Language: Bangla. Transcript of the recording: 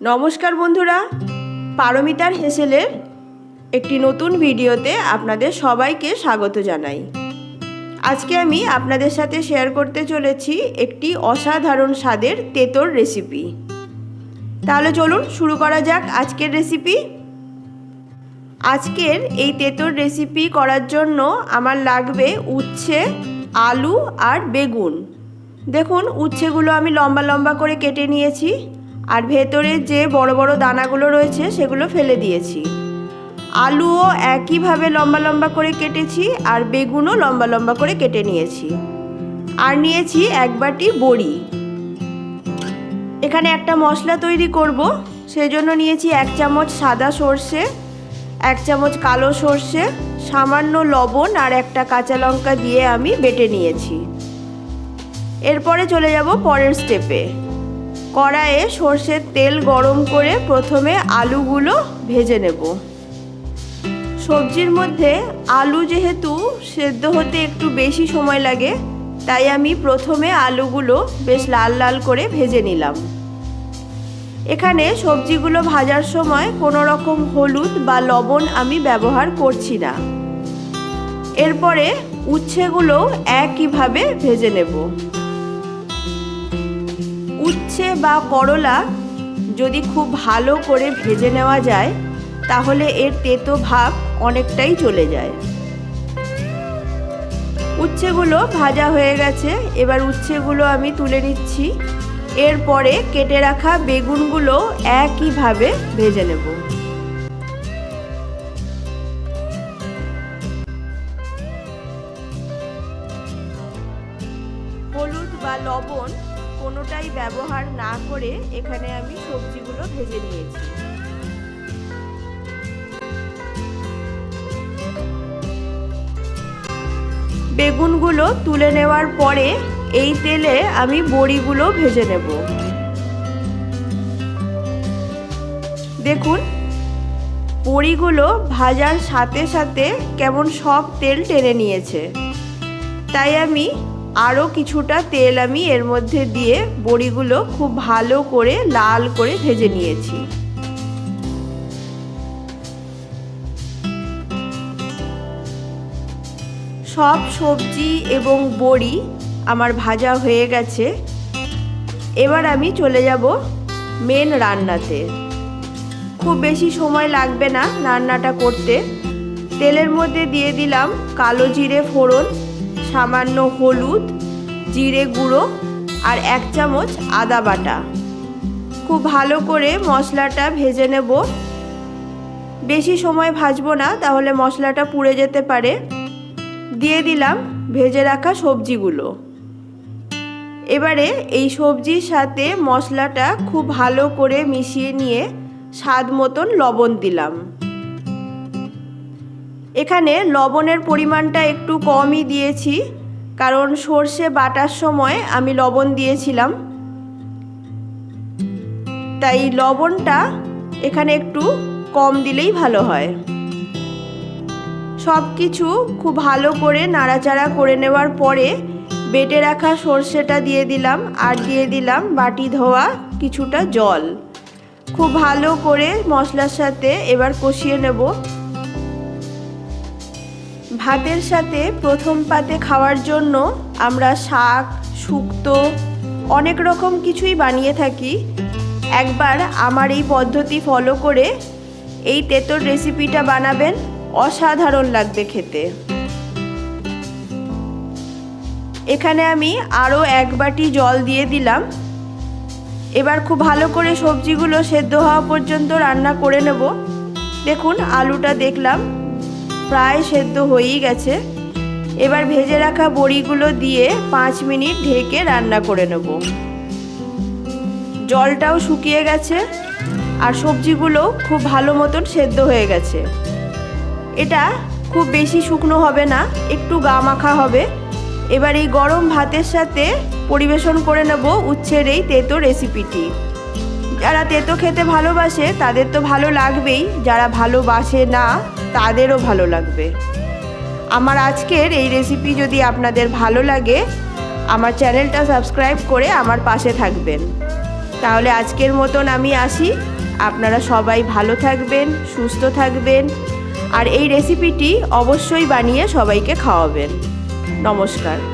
নমস্কার বন্ধুরা, পারমিতার হেসেলের একটি নতুন ভিডিওতে আপনাদের সবাইকে স্বাগত জানাই। আজকে আমি আপনাদের সাথে শেয়ার করতে চলেছি একটি অসাধারণ স্বাদের তেতোর রেসিপি তাহলে চলুন শুরু করা যাক আজকের রেসিপি আজকের এই তেতোর রেসিপি করার জন্য আমার লাগবে উচ্ছে, আলু আর বেগুন। দেখুন, উচ্ছেগুলো আমি লম্বা লম্বা করে কেটে নিয়েছি। আর ভেতরে যে বড় বড় দানাগুলো রয়েছে সেগুলো ফেলে দিয়েছি। আলুও একইভাবে লম্বা লম্বা করে কেটেছি আর বেগুনও লম্বা লম্বা করে কেটে নিয়েছি। আর নিয়েছি এক বাটি বড়ি। এখানে একটা মশলা তৈরি করব। সেই জন্য নিয়েছি এক চামচ সাদা সর্ষে, এক চামচ কালো সর্ষে, সামান্য লবণ আর একটা কাঁচা লঙ্কা দিয়ে আমি বেটে নিয়েছি। এরপরে চলে যাব পরের স্টেপে কড়াইয়ে সর্ষের তেল গরম করে প্রথমে আলুগুলো ভেজে নেব। সবজির মধ্যে আলু যেহেতু সেদ্ধ হতে একটু বেশি সময় লাগে, তাই আমি প্রথমে আলুগুলো বেশ লাল লাল করে ভেজে নিলাম। এখানে সবজিগুলো ভাজার সময় কোনো রকম হলুদ বা লবণ আমি ব্যবহার করছি না। এরপরে উচ্ছেগুলো একইভাবে ভেজে নেব। উচ্ছে বা করলা যদি খুব ভালো করে ভেজে নেওয়া যায়, তাহলে এর তেতো ভাব অনেকটাই চলে যায়। উচ্ছেগুলো ভাজা হয়ে গেছে, এবার উচ্ছেগুলো আমি তুলে নিচ্ছি। এরপরে কেটে রাখা বেগুনগুলো একইভাবে ভেজে নেব। হলুদ বা লবণ কোনোটাই ব্যবহার না করে এখানে আমি সবজিগুলো ভেজে নিয়েছি। বেগুনগুলো তুলে নেওয়ার পরে এই তেলে আমি বড়িগুলো ভেজে নেব। দেখুন, বড়িগুলো ভাজার সাথে সাথে কেমন সব তেল টেনে নিয়েছে। তাই আমি আরও কিছুটা তেল আমি এর মধ্যে দিয়ে বড়িগুলো খুব ভালো করে লাল করে ভেজে নিয়েছি। সব সবজি এবং বড়ি আমার ভাজা হয়ে গেছে। এবার আমি চলে যাব মেন রান্নাতে। খুব বেশি সময় লাগবে না রান্নাটা করতে। তেলের মধ্যে দিয়ে দিলাম কালো জিরে ফোড়ন সামান্য হলুদ, জিরে গুঁড়ো আর এক চামচ আদা বাটা। খুব ভালো করে মশলাটা ভেজে নেব। বেশি সময় ভাজবো না, তাহলে মশলাটা পুড়ে যেতে পারে। দিয়ে দিলাম ভেজে রাখা সবজিগুলো। এবারে এই সবজির সাথে মশলাটা খুব ভালো করে মিশিয়ে নিয়ে স্বাদ মতন লবণ দিলাম। এখানে লবণের পরিমাণটা একটু কমই দিয়েছি, কারণ সর্ষে বাটার সময় আমি লবণ দিয়েছিলাম। তাই লবণটা এখানে একটু কম দিলেই ভালো হয়। সব কিছু খুব ভালো করে নাড়াচাড়া করে নেওয়ার পরে বেটে রাখা সর্ষেটা দিয়ে দিলাম আর দিয়ে দিলাম বাটি ধোয়া কিছুটা জল। খুব ভালো করে মশলার সাথে এবার কষিয়ে নেব। ভাতের সাথে প্রথম পাতে খাওয়ার জন্য আমরা শাক, শুক্তো, অনেক রকম কিছুই বানিয়ে থাকি। একবার আমার এই পদ্ধতি ফলো করে এই তেতোর রেসিপিটা বানাবেন, অসাধারণ লাগবে খেতে। এখানে আমি আরও এক বাটি জল দিয়ে দিলাম। এবার খুব ভালো করে সবজিগুলো সেদ্ধ হওয়া পর্যন্ত রান্না করে নেব। দেখুন, আলুটা দেখলাম। প্রায় সেদ্ধ হয়েই গেছে। এবার ভেজে রাখা বড়িগুলো দিয়ে পাঁচ মিনিট ঢেকে রান্না করে নেব। জলটাও শুকিয়ে গেছে আর সবজিগুলো খুব ভালো মতন সেদ্ধ হয়ে গেছে। এটা খুব বেশি শুকনো হবে না, একটু গা মাখা হবে। এবার এই গরম ভাতের সাথে পরিবেশন করে নেব উচ্ছের এই তেতো রেসিপিটি। যারা তেতো খেতে ভালোবাসে তাদের তো ভালো লাগবেই, যারা ভালোবাসে না তাদেরও ভালো লাগবে। আমার আজকের এই রেসিপি যদি আপনাদের ভালো লাগে, আমার চ্যানেলটা সাবস্ক্রাইব করে আমার পাশে থাকবেন। তাহলে আজকের মতন আমি আসি। আপনারা সবাই ভালো থাকবেন, সুস্থ থাকবেন। আর এই রেসিপিটি অবশ্যই বানিয়ে সবাইকে খাওয়াবেন। নমস্কার।